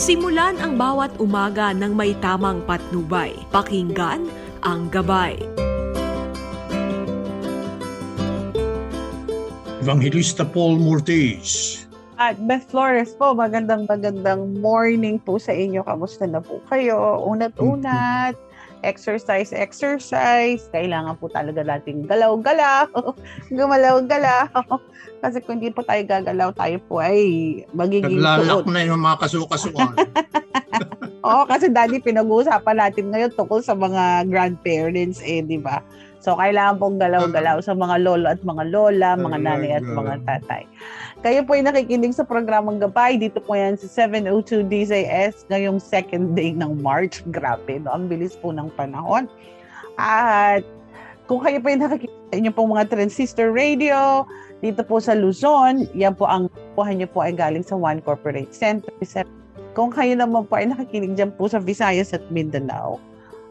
Simulan ang bawat umaga ng may tamang patnubay. Pakinggan ang gabay. Evangelista Paul Mortiz. At Beth Flores po, magandang magandang morning po sa inyo. Kamusta na po kayo? Unat-unat, exercise, exercise. Kailangan po talaga nating galaw-galaw. Gumalaw-galaw. Kasi kung hindi po tayo gagalaw, tayo po ay magiging Naglalak na yung mga kasukasuan. Oo, kasi daddy, pinag-uusapan natin ngayon tungkol sa mga grandparents eh, di ba? So, kailangan pong galaw-galaw sa mga lolo at mga lola, mga nanay at mga tatay. Kayo po ay nakikinig sa programang Gabay. Dito po yan sa 702 DZS ngayong second day ng March. Grabe, no? Ang bilis po ng panahon. At kung kayo po ay nakikinig sa inyo pong mga transistor radio, dito po sa Luzon, yan po ang kuha niyo po ay galing sa One Corporate Center. Kung kayo naman po ay nakikinig dyan po sa Visayas at Mindanao,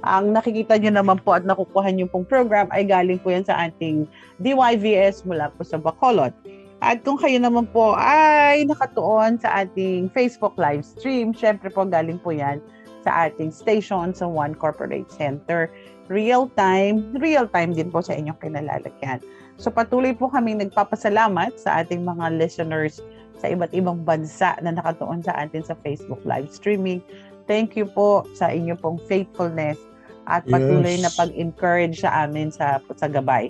ang nakikita nyo naman po at nakukuha nyo pong program ay galing po yan sa ating DYVS mula po sa Bacolod. At kung kayo naman po ay nakatuon sa ating Facebook live stream, syempre po galing po yan sa ating station sa One Corporate Center. Real time, real time din po sa inyong kinalalagyan. So patuloy po kami nagpapasalamat sa ating mga listeners sa iba't ibang bansa na nakatuon sa atin sa Facebook live streaming. Thank you po sa inyo pong faithfulness at patuloy Yes. na pag-encourage sa amin sa sa gabay.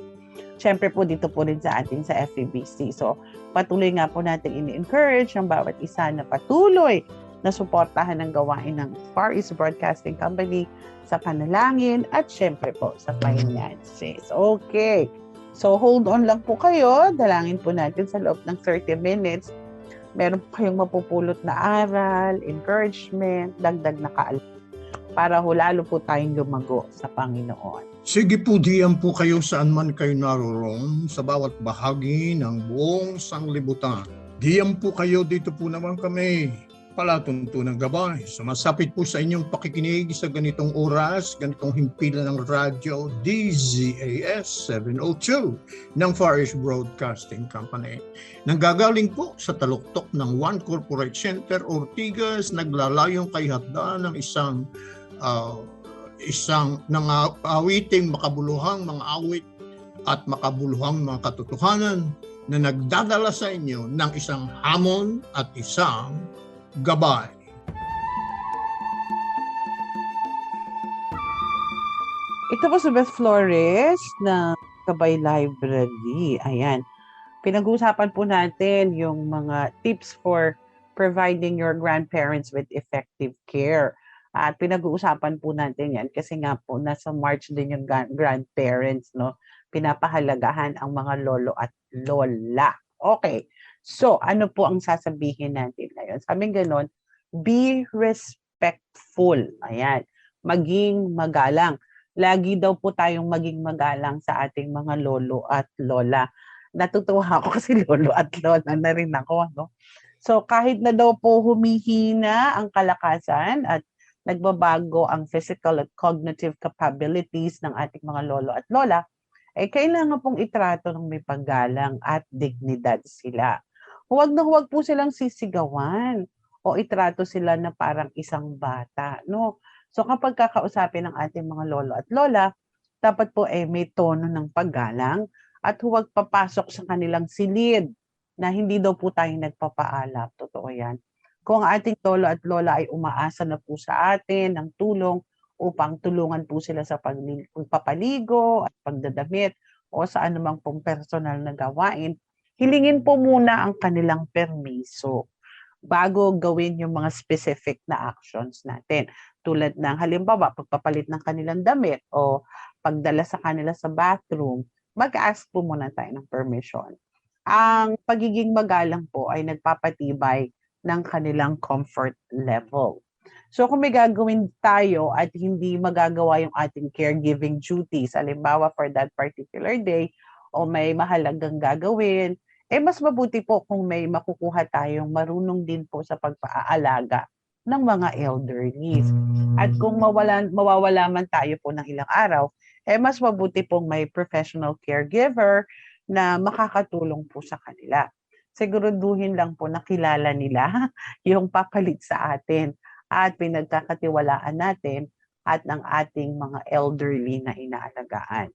Siyempre po dito po rin sa ating sa FEBC. So patuloy nga po natin ini-encourage ang bawat isa na patuloy na suportahan ng gawain ng Far East Broadcasting Company sa panalangin at syempre po sa finances. Okay. So hold on lang po kayo. Dalangin po natin sa loob ng 30 minutes. Meron kayong mapupulot na aral, encouragement, dagdag na kaal para ho lalo po tayong lumago sa Panginoon. Sige po, diyan po kayo saan man kayo naroon sa bawat bahagi ng buong sanglibutan. Diyan po kayo, dito po naman kami. Palatuntunang gabay. Sumasapit po sa inyong pakikinig sa ganitong oras, ganitong himpilan ng radyo DZAS 702 ng Far East Broadcasting Company. Nanggagaling po sa taluktok ng One Corporate Center Ortigas, naglalayong kay hatda ng isang ah, isang ng awiting makabuluhang mga awit at makabuluhang mga katotohanan na nagdadala sa inyo ng isang hamon at isang gabay. Ito po si Beth Flores na Kabay Library. Ayan. Pinag-uusapan po natin yung mga tips for providing your grandparents with effective care. At pinag-uusapan po natin yan kasi nga po nasa March din yung gra- grandparents, no? Pinapahalagahan ang mga lolo at lola. Okay. So, ano po ang sasabihin natin ngayon? Sabi ganon, be respectful. Ayan. Maging magalang lagi daw po tayong maging magalang sa ating mga lolo at lola. Natutuwa ako kasi lolo at lola na rin ako. No? So kahit na daw po humihina ang kalakasan at nagbabago ang physical at cognitive capabilities ng ating mga lolo at lola, eh kailangan pong itrato ng may paggalang at dignidad sila. Huwag na huwag po silang sisigawan o itrato sila na parang isang bata. No? So kapag kakausapin ng ating mga lolo at lola, dapat po ay may tono ng paggalang at huwag papasok sa kanilang silid na hindi daw po tayo nagpapaalap. Totoo yan. Kung ang ating lolo at lola ay umaasa na po sa atin ng tulong upang tulungan po sila sa pagpapaligo at pagdadamit o sa anumang pong personal na gawain, hilingin po muna ang kanilang permiso bago gawin yung mga specific na actions natin tulad ng halimbawa pagpapalit ng kanilang damit o pagdala sa kanila sa bathroom, mag-ask po muna tayo ng permission. Ang pagiging magalang po ay nagpapatibay ng kanilang comfort level. So kung may gagawin tayo at hindi magagawa yung ating caregiving duties, halimbawa for that particular day, o may mahalagang gagawin, eh mas mabuti po kung may makukuha tayong marunong din po sa pagpaalaga ng mga elderlies. At kung mawalan, mawawala man tayo po ng ilang araw, eh mas mabuti pong may professional caregiver na makakatulong po sa kanila. Siguraduhin lang po na kilala nila yung papalit sa atin at pinagkakatiwalaan natin at ng ating mga elderly na inaalagaan.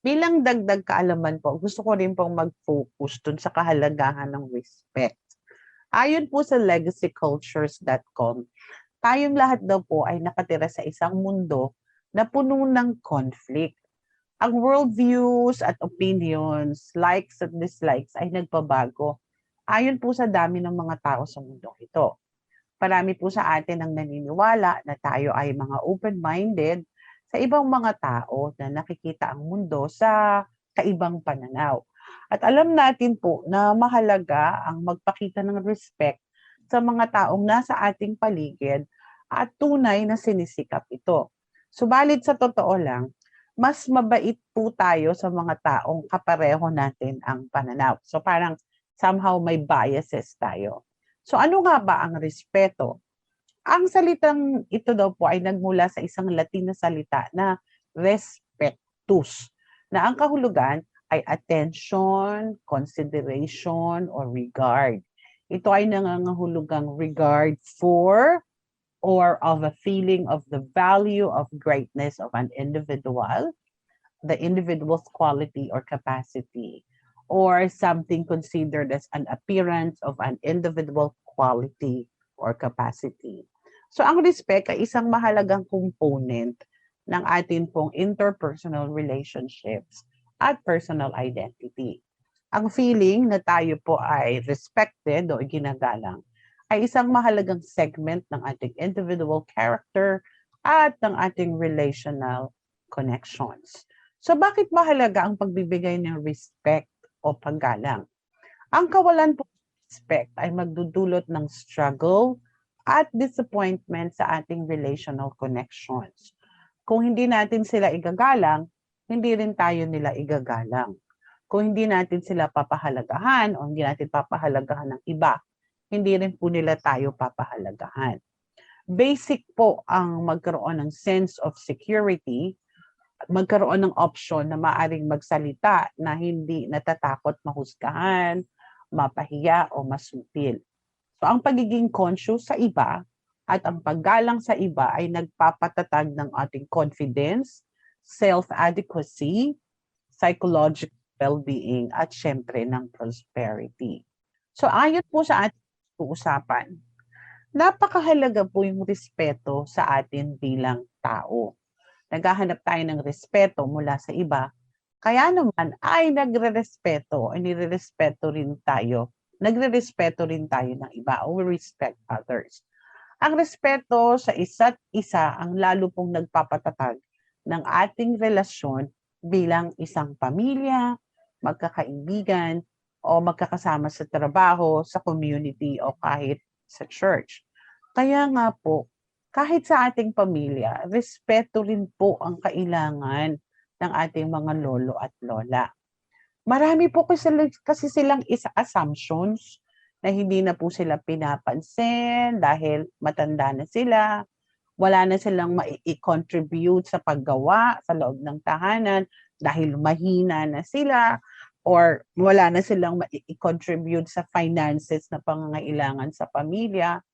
Bilang dagdag kaalaman po, gusto ko rin pong mag-focus dun sa kahalagahan ng respect. Ayon po sa legacycultures.com, tayong lahat daw po ay nakatira sa isang mundo na puno ng conflict. Ang worldviews at opinions, likes at dislikes ay nagbabago ayon po sa dami ng mga tao sa mundo ito. Parami po sa atin ang naniniwala na tayo ay mga open-minded sa ibang mga tao na nakikita ang mundo sa kaibang pananaw. At alam natin po na mahalaga ang magpakita ng respect sa mga taong nasa ating paligid at tunay na sinisikap ito. Subalit sa totoo lang, mas mabait po tayo sa mga taong kapareho natin ang pananaw. So parang somehow may biases tayo. So ano nga ba ang respeto? Ang salitang ito daw po ay nagmula sa isang Latin na salita na respectus, na ang kahulugan ay attention, consideration, or regard. Ito ay nangangahulugang regard for or of a feeling of the value of greatness of an individual, the individual's quality or capacity, or something considered as an appearance of an individual quality or capacity. So ang respect ay isang mahalagang component ng atin pong interpersonal relationships at personal identity. Ang feeling na tayo po ay respected o ginagalang ay isang mahalagang segment ng ating individual character at ng ating relational connections. So bakit mahalaga ang pagbibigay ng respect o paggalang? Ang kawalan po respect ay magdudulot ng struggle at disappointment sa ating relational connections. Kung hindi natin sila igagalang, hindi rin tayo nila igagalang. Kung hindi natin sila papahalagahan o hindi natin papahalagahan ng iba, hindi rin po nila tayo papahalagahan. Basic po ang magkaroon ng sense of security, magkaroon ng option na maaring magsalita na hindi natatakot mahusgahan, mapahiya o masutil. So ang pagiging conscious sa iba at ang paggalang sa iba ay nagpapatatag ng ating confidence, self-adequacy, psychological well-being at syempre ng prosperity. So ayon po sa ating usapan, napakahalaga po yung respeto sa atin bilang tao. Naghahanap tayo ng respeto mula sa iba, kaya naman ay nagre-respeto, ay nire-respeto rin tayo, nagre-respeto rin tayo ng iba, we respect others. Ang respeto sa isa't isa ang lalo pong nagpapatatag ng ating relasyon bilang isang pamilya, magkakaibigan, o magkakasama sa trabaho, sa community, o kahit sa church. Kaya nga po, kahit sa ating pamilya, respeto rin po ang kailangan ng ating mga lolo at lola. Marami po kasi, kasi silang isa assumptions na hindi na po sila pinapansin dahil matanda na sila, wala na silang mai-contribute sa paggawa sa loob ng tahanan dahil mahina na sila or wala na silang mai-contribute sa finances na pangangailangan sa pamilya,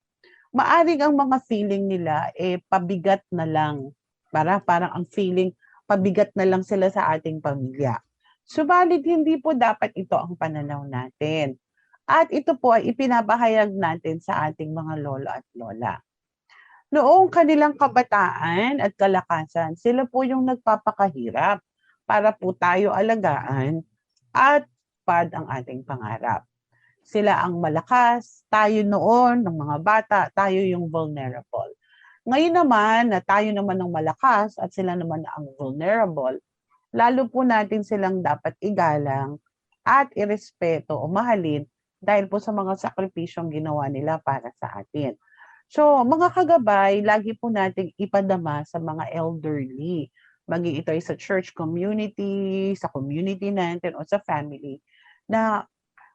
maaring ang mga feeling nila eh pabigat na lang. Para parang ang feeling pabigat na lang sila sa ating pamilya. Subalit hindi po dapat ito ang pananaw natin. At ito po ay ipinapahayag natin sa ating mga lolo at lola. Noong kanilang kabataan at kalakasan, sila po yung nagpapakahirap para po tayo alagaan at pad ang ating pangarap. Sila ang malakas, tayo noon, ng mga bata, tayo yung vulnerable. Ngayon naman, na tayo naman ang malakas at sila naman ang vulnerable, lalo po natin silang dapat igalang at irespeto o mahalin dahil po sa mga sakripisyong ginawa nila para sa atin. So, mga kagabay, lagi po nating ipadama sa mga elderly. Maging ito ay sa church community, sa community natin, o sa family, na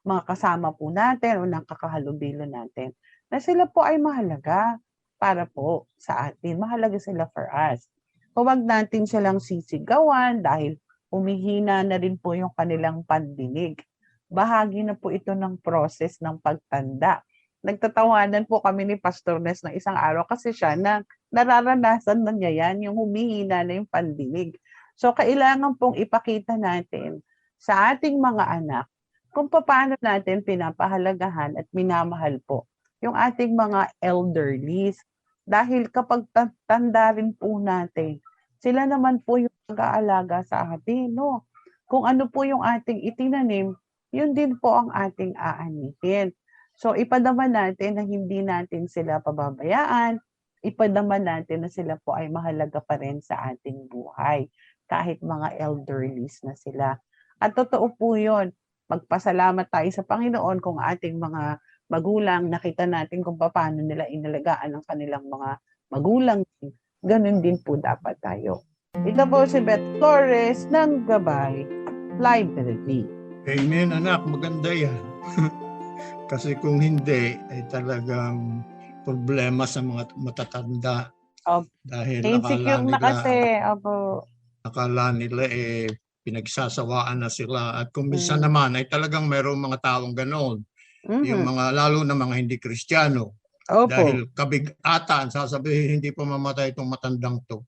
mga kasama po natin o nakakahalubilo natin, na sila po ay mahalaga para po sa atin. Mahalaga sila for us. Huwag natin silang sisigawan dahil umihina na rin po yung kanilang pandinig. Bahagi na po ito ng process ng pagtanda nagtatawanan po kami ni Pastor Nes na isang araw kasi siya na nararanasan na niya yan, yung humihina na yung pandinig. So, kailangan pong ipakita natin sa ating mga anak kung paano natin pinapahalagahan at minamahal po yung ating mga elderlies. Dahil kapag ta- tanda rin po natin, sila naman po yung mag-aalaga sa atin, no? Kung ano po yung ating itinanim, yun din po ang ating aanihin. So, ipadama natin na hindi natin sila pababayaan, ipadama natin na sila po ay mahalaga pa rin sa ating buhay, kahit mga elderlies na sila. At totoo po yun, magpasalamat tayo sa Panginoon kung ating mga magulang, nakita natin kung paano nila inalagaan ang kanilang mga magulang. Ganun din po dapat tayo. Ito po si Beth Flores ng Gabay Library. Amen, anak. Maganda yan. Kasi kung hindi, ay talagang problema sa mga matatanda. Opo. Dahil Insecure na kasi. Opo. akala nila eh pinagsasawaan na sila. At kung minsan Mm. naman ay talagang mayroong mga taong ganoon. Yung Mhm. mga, lalo na mga hindi kristyano. Opo. Dahil kabig-atan, sasabihin hindi pa mamatay itong matandang to.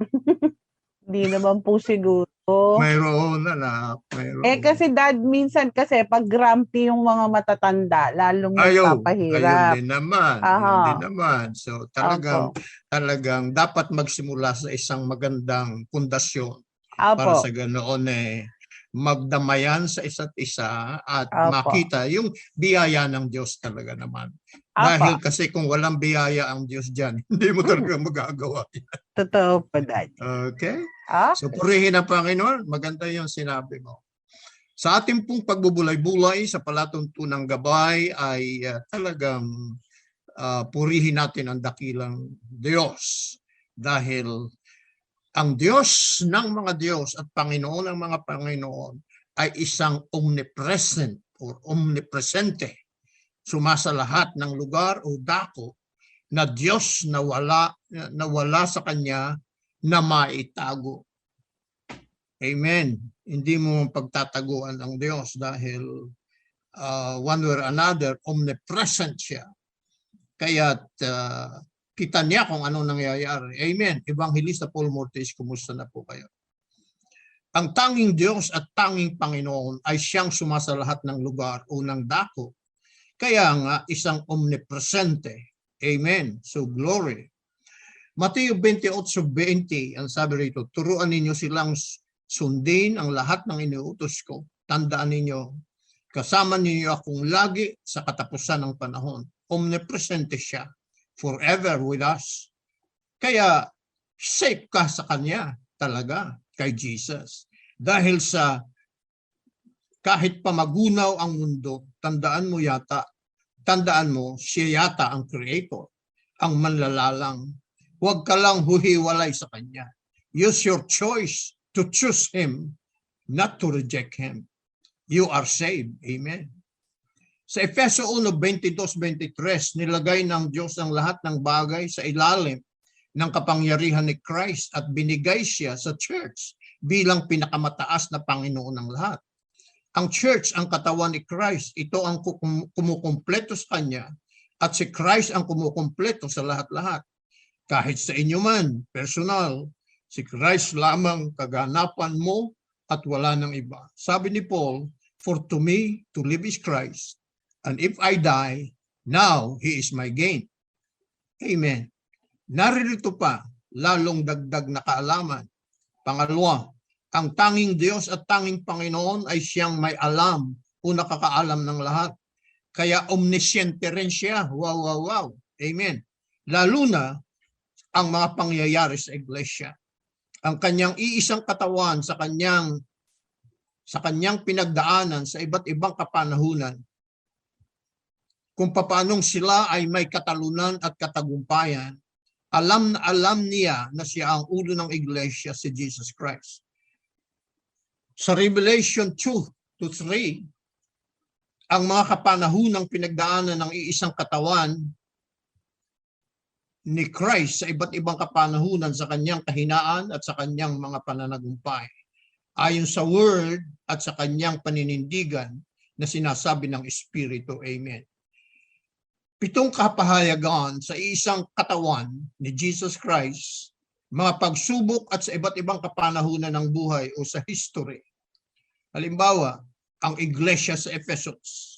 Hindi naman po siguro. Mayroon na mayroon. Eh kasi dad, minsan kasi pag grumpy yung mga matatanda, lalong Ayaw, nagpapahirap. ayun din naman. Aha. Din naman. So talagang Opo. talagang dapat magsimula sa isang magandang pundasyon para Apo. sa ganoon eh magdamayan sa isa't isa at Opo. makita yung biyaya ng Diyos talaga naman. Apo. Dahil kasi kung walang biyaya ang Diyos diyan, hindi mo talaga magagawa. yan. Totoo po dad. Okay? Ah? So purihin ang Panginoon, maganda yung sinabi mo. Sa ating pong pagbubulay-bulay sa palatuntunang gabay ay ah, talagang ah, purihin natin ang dakilang Diyos. Dahil ang Diyos ng mga Diyos at Panginoon ng mga Panginoon ay isang omnipresent or omnipresente. Sumasa lahat ng lugar o dako na Diyos na wala, na wala sa Kanya na maitago. Amen. Hindi mo pagtataguan ang Diyos dahil uh, one way or another, omnipresent siya. Kaya uh, kita niya kung ano nangyayari. Amen. Evangelista Paul Mortis, kumusta na po kayo? Ang tanging Diyos at tanging Panginoon ay siyang sumasalahat ng lugar o ng dako. Kaya nga isang omnipresente. Amen. So glory. Mateo 28:20 ang sabi rito, turuan ninyo silang sundin ang lahat ng iniutos ko. Tandaan ninyo, kasama ninyo akong lagi sa katapusan ng panahon. Omnipresente siya, forever with us. Kaya safe ka sa Kanya talaga, kay Jesus. Dahil sa kahit pa magunaw ang mundo, tandaan mo yata, tandaan mo, siya yata ang creator, ang manlalalang. Huwag ka lang huhiwalay sa Kanya. Use your choice to choose Him, not to reject Him. You are saved. Amen. Sa Efeso 1:22-23, nilagay ng Diyos ang lahat ng bagay sa ilalim ng kapangyarihan ni Christ at binigay siya sa church bilang pinakamataas na Panginoon ng lahat. Ang church ang katawan ni Christ. Ito ang kumukumpleto sa Kanya at si Christ ang kumukumpleto sa lahat-lahat. Kahit sa inyo man, personal, si Christ lamang kaganapan mo at wala nang iba. Sabi ni Paul, For to me, to live is Christ, and if I die, now He is my gain. Amen. Naririto pa, lalong dagdag na kaalaman. Pangalawa, ang tanging Diyos at tanging Panginoon ay siyang may alam o nakakaalam ng lahat. Kaya omnisciente rin siya. Wow, wow, wow. Amen. Lalo na ang mga pangyayari sa iglesia. Ang kanyang iisang katawan sa kanyang sa kanyang pinagdaanan sa iba't ibang kapanahunan kung paanong sila ay may katalunan at katagumpayan, alam na alam niya na siya ang ulo ng iglesia, si Jesus Christ. Sa Revelation 2 to 3, ang mga kapanahunang pinagdaanan ng iisang katawan ni Christ sa iba't ibang kapanahunan sa kanyang kahinaan at sa kanyang mga pananagumpay. Ayon sa word at sa kanyang paninindigan na sinasabi ng Espiritu. Amen. Pitong kapahayagan sa isang katawan ni Jesus Christ, mga pagsubok at sa iba't ibang kapanahunan ng buhay o sa history. Halimbawa, ang iglesia sa Ephesus,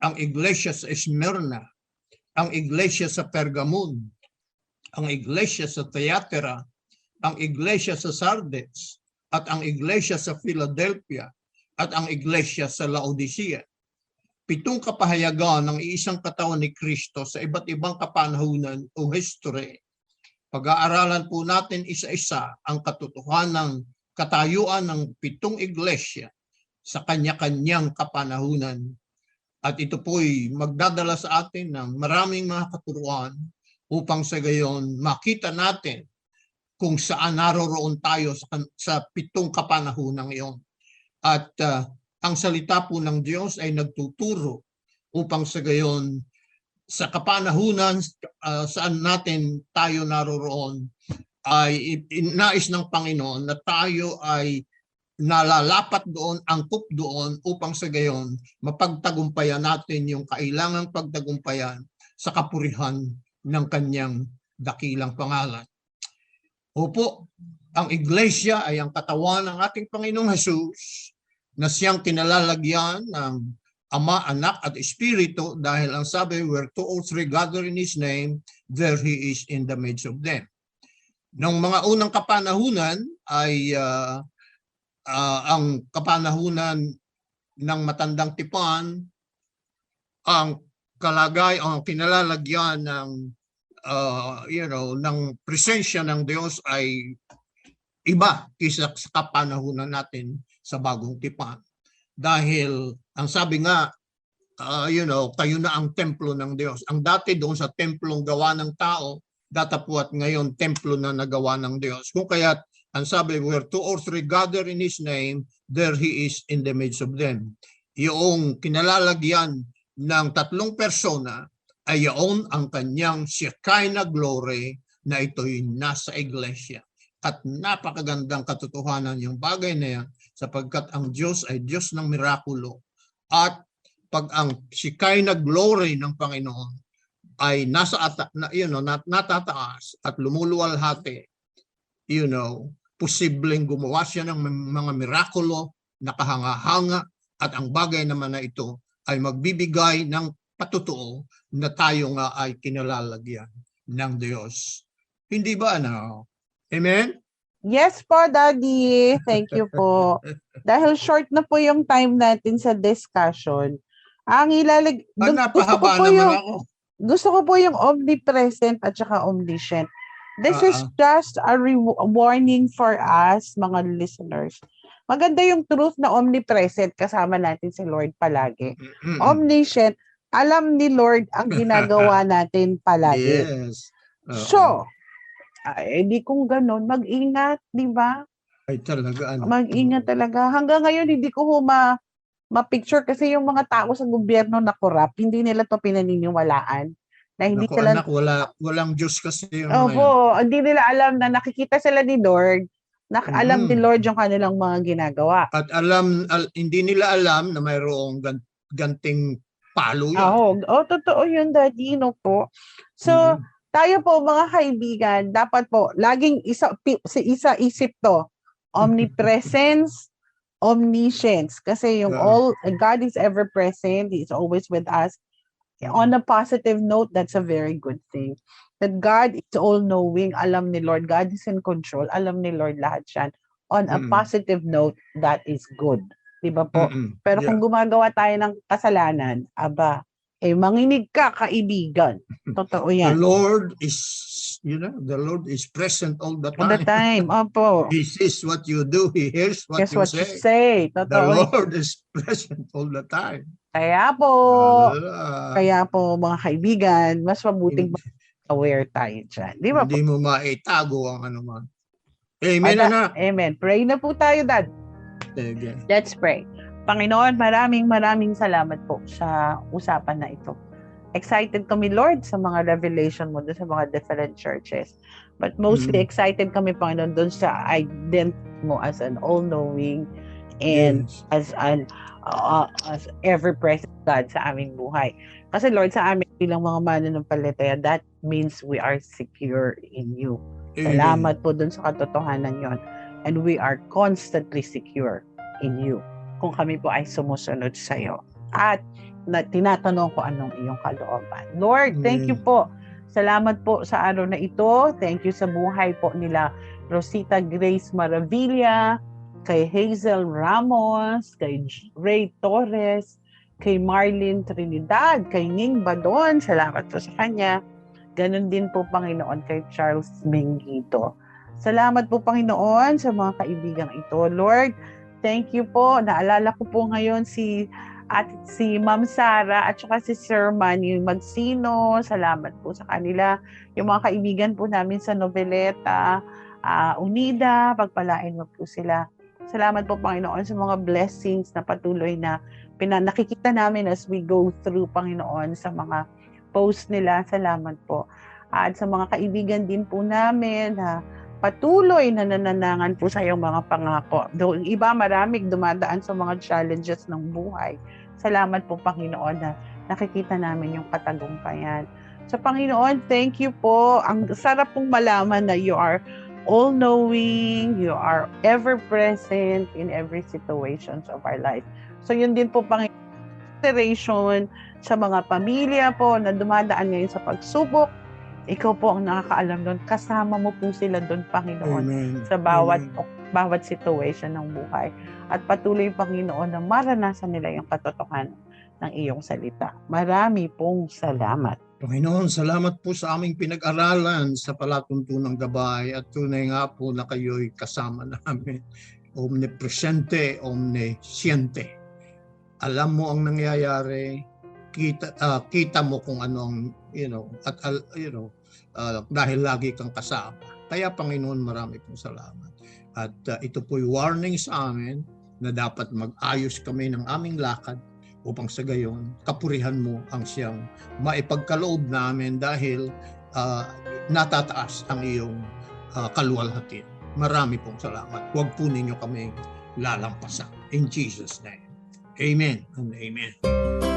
ang iglesia sa Smyrna, ang iglesia sa Pergamon, ang iglesia sa Thyatira, ang iglesia sa Sardes, at ang iglesia sa Philadelphia, at ang iglesia sa Laodicea. Pitong kapahayagan ng isang katawan ni Kristo sa iba't ibang kapanahunan o history. Pag-aaralan po natin isa-isa ang katotohanan ng katayuan ng pitong iglesia sa kanya-kanyang kapanahunan. At ito po'y magdadala sa atin ng maraming mga katuruan upang sa gayon makita natin kung saan naroroon tayo sa, sa pitong kapanahunan iyon. At uh, ang salita po ng Diyos ay nagtuturo upang sa gayon sa kapanahunan uh, saan natin tayo naroroon ay nais ng Panginoon na tayo ay nalalapat doon, angkop doon upang sa gayon mapagtagumpayan natin yung kailangang pagtagumpayan sa kapurihan ng kanyang dakilang pangalan. Opo, ang iglesia ay ang katawan ng ating Panginoong Jesus na siyang kinalalagyan ng Ama, Anak at Espiritu dahil ang sabi, where two or three gather in His name, there He is in the midst of them. Nung mga unang kapanahunan ay uh, uh, ang kapanahunan ng matandang tipan, ang kalagay, ang kinalalagyan ng uh, you know, ng presensya ng Diyos ay iba kaysa sa kapanahunan natin sa bagong tipan. Dahil ang sabi nga, uh, you know, kayo na ang templo ng Diyos. Ang dati doon sa templong gawa ng tao, datapuat ngayon templo na nagawa ng Diyos. Kung kaya ang sabi, where two or three gather in His name, there He is in the midst of them. Yung kinalalagyan ng tatlong persona ay yaon ang kanyang Shekinah glory na ito'y nasa iglesia. At napakagandang katotohanan yung bagay na yan sapagkat ang Diyos ay Diyos ng mirakulo. At pag ang Shekinah glory ng Panginoon ay nasa ata, na, you know, nat, natataas at lumuluwalhati, you know, posibleng gumawa siya ng mga mirakulo, nakahanga-hanga, at ang bagay naman na ito ay magbibigay ng patotoo na tayo nga ay kinalalagyan ng Diyos. Hindi ba, ano? Amen? Yes po, Daddy. Thank you po. Dahil short na po yung time natin sa discussion, ang ilalag... Ah, napahaba naman yung, ako. Gusto ko po yung omnipresent at saka omniscient. This uh-uh. is ah. just a re- warning for us, mga listeners. Maganda yung truth na omnipresent kasama natin si Lord palagi. Mm-hmm. Omniscient, alam ni Lord ang ginagawa natin palagi. Yes. Uh-oh. So, ay, di kung ganun, mag-ingat, di ba? Ay talaga. Ano? Mag-ingat talaga. Hanggang ngayon, hindi ko huma ma-picture kasi yung mga tao sa gobyerno na corrupt, hindi nila to pinaniniwalaan. Na hindi Naku, sila... anak, wala, walang Diyos kasi yung Opo, hindi nila alam na nakikita sila ni Lord, na mm. ni Lord yung kanilang mga ginagawa. At alam, al, hindi nila alam na mayroong gan, ganting palo yun. Oo, oh, totoo yun, Daddy, no po. So, mm tayo po mga kaibigan, dapat po laging isa isa isip to. Omnipresence, omniscience kasi yung all God is ever present, he is always with us. On a positive note, that's a very good thing. That God is all knowing, alam ni Lord, God is in control, alam ni Lord lahat 'yan. On a mm. positive note, that is good. 'Di ba po? Mm-mm. Pero yeah. kung gumagawa tayo ng kasalanan, aba, eh manginig ka kaibigan. Totoo yan. The Lord is you know, the Lord is present all the time. All the time. Opo. He sees what you do, he hears what, Guess you, what say. you say. Totoo. The Lord is present all the time. Kaya po, uh, kaya po mga kaibigan, mas mabuting aware tayo dyan. Di ba Hindi po? mo maitago ang ano man. Amen, Ada, anak. Amen. Pray na po tayo, Dad. Sige. Let's pray. Panginoon, maraming maraming salamat po sa usapan na ito. Excited kami, Lord, sa mga revelation mo sa mga different churches. But mostly mm. excited kami, Panginoon, doon sa identity mo as an all-knowing and Yes. as an uh, as ever-present God sa aming buhay. Kasi Lord, sa amin bilang mga mananampalataya, that means we are secure in you. Amen. Salamat po dun sa katotohanan yon. And we are constantly secure in you kung kami po ay sumusunod sa iyo. At na, tinatanong ko anong iyong kalooban. Lord, thank you Amen. po. Salamat po sa araw na ito. Thank you sa buhay po nila Rosita Grace Maravilla, kay Hazel Ramos, kay Ray Torres, kay Marlene Trinidad, kay Ning Badon. Salamat po sa kanya. Ganon din po, Panginoon, kay Charles Mengito. Salamat po, Panginoon, sa mga kaibigang ito. Lord, thank you po. Naalala ko po ngayon si at si Ma'am Sara at saka si Sir Manny Magsino. Salamat po sa kanila. Yung mga kaibigan po namin sa Noveleta, ah, Unida, pagpalain mo po sila. Salamat po Panginoon sa mga blessings na patuloy na pina, nakikita namin as we go through Panginoon sa mga post nila. Salamat po. At sa mga kaibigan din po namin na patuloy na nananangan po sa iyong mga pangako. Yung iba maraming dumadaan sa mga challenges ng buhay. Salamat po Panginoon na nakikita namin yung katagumpayan. Sa Panginoon, thank you po. Ang sarap pong malaman na you are all-knowing, you are ever-present in every situations of our life. So yun din po Panginoon, sa mga pamilya po na dumadaan ngayon sa pagsubok. Ikaw po ang nakakaalam doon. Kasama mo po sila doon, Panginoon Amen. sa bawat Amen. bawat situation ng buhay at patuloy Panginoon na maranasan nila yung katotohanan ng iyong salita. Marami pong salamat. Panginoon, salamat po sa aming pinag-aralan sa palatuntunang gabay at tunay nga po na kayo'y kasama namin. Omnipresente, omnisciente. Alam mo ang nangyayari, kita ah, kita mo kung ano ang you know at you know ah, dahil lagi kang kasama. Kaya Panginoon, marami pong salamat. At ah, ito po'y warning sa amin na dapat mag-ayos kami ng aming lakad upang sa gayon kapurihan mo ang siyang maipagkaloob namin dahil ah, natataas ang iyong ah, kaluwalhatian. Marami pong salamat. Huwag po ninyo kami lalampasan. In Jesus' name. Amen and amen.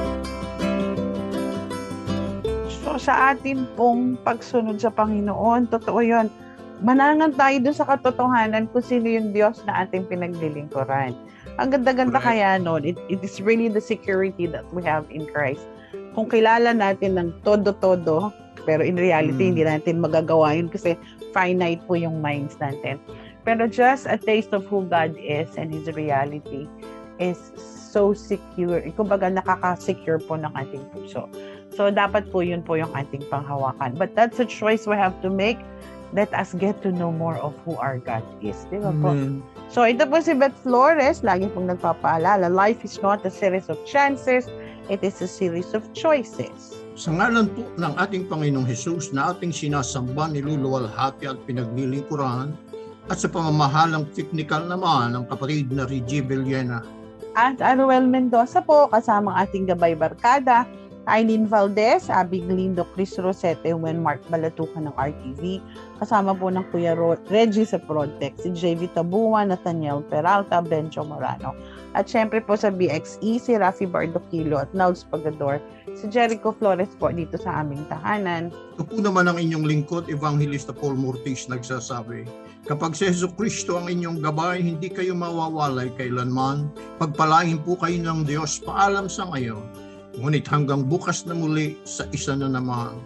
So sa atin pong pagsunod sa Panginoon, totoo yun. Manangan tayo dun sa katotohanan kung sino yung Diyos na ating pinaglilingkuran. Ang ganda-ganda Correct. kaya nun, it, it is really the security that we have in Christ. Kung kilala natin ng todo-todo, pero in reality, Mm. hindi natin magagawa yun kasi finite po yung minds natin. Pero just a taste of who God is and His reality is so secure. Kumbaga, nakaka-secure po ng ating puso. So, dapat po yun po yung ating panghawakan. But that's a choice we have to make. Let us get to know more of who our God is. Di ba po? Amen. So, ito po si Beth Flores. Lagi pong nagpapaalala. Life is not a series of chances. It is a series of choices. Sa ngalan po ng ating Panginoong Hesus na ating sinasamba, niluluwalhati at pinaglilingkuran at sa pamamahalang technical naman ng kapatid na Reggie Villena. At Aruel Mendoza po, kasama ang ating gabay barkada, Eileen Valdez, Abby Glindo, Chris Rosete, Wen Mark Balatukan ng RTV, kasama po ng Kuya Ro- Reggie sa Prodtech, si JV Tabuan, Nathaniel Peralta, Benjo Morano. At syempre po sa BXE, si Rafi Bardoquilo at Nauls Pagador, si Jericho Flores po dito sa aming tahanan. Ito po naman ang inyong lingkod, Evangelista Paul Mortis nagsasabi, Kapag si Yesu Kristo ang inyong gabay, hindi kayo mawawalay kailanman. Pagpalain po kayo ng Diyos, paalam sa ngayon. Ngunit hanggang bukas na muli sa isa na namang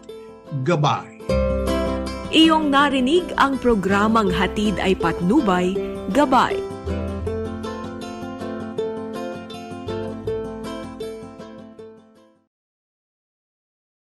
gabay. Iyong narinig ang programang Hatid ay Patnubay, Gabay